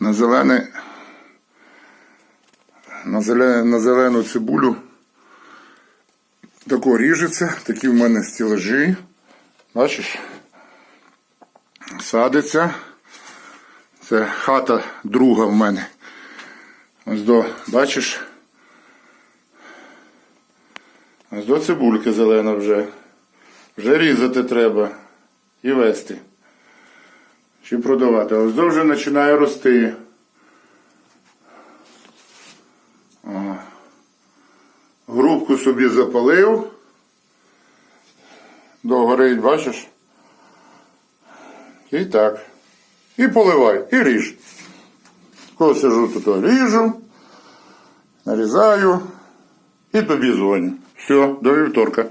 на зелене, на зелену, на зелену цибулю тако ріжеться, такі в мене стілажі. Бачиш? Садиться. Це хата друга в мене. Ось до, бачиш? Ось до цибульки зелена вже. Вже різати треба і вести. Чи продавати. Ось до вже починає рости. Грубку собі запалив. Догорить, бачиш? І так. І поливай, і ріж. Коли сижу тут, ріжу, нарізаю і тобі дзвоню. Все, до вівторка.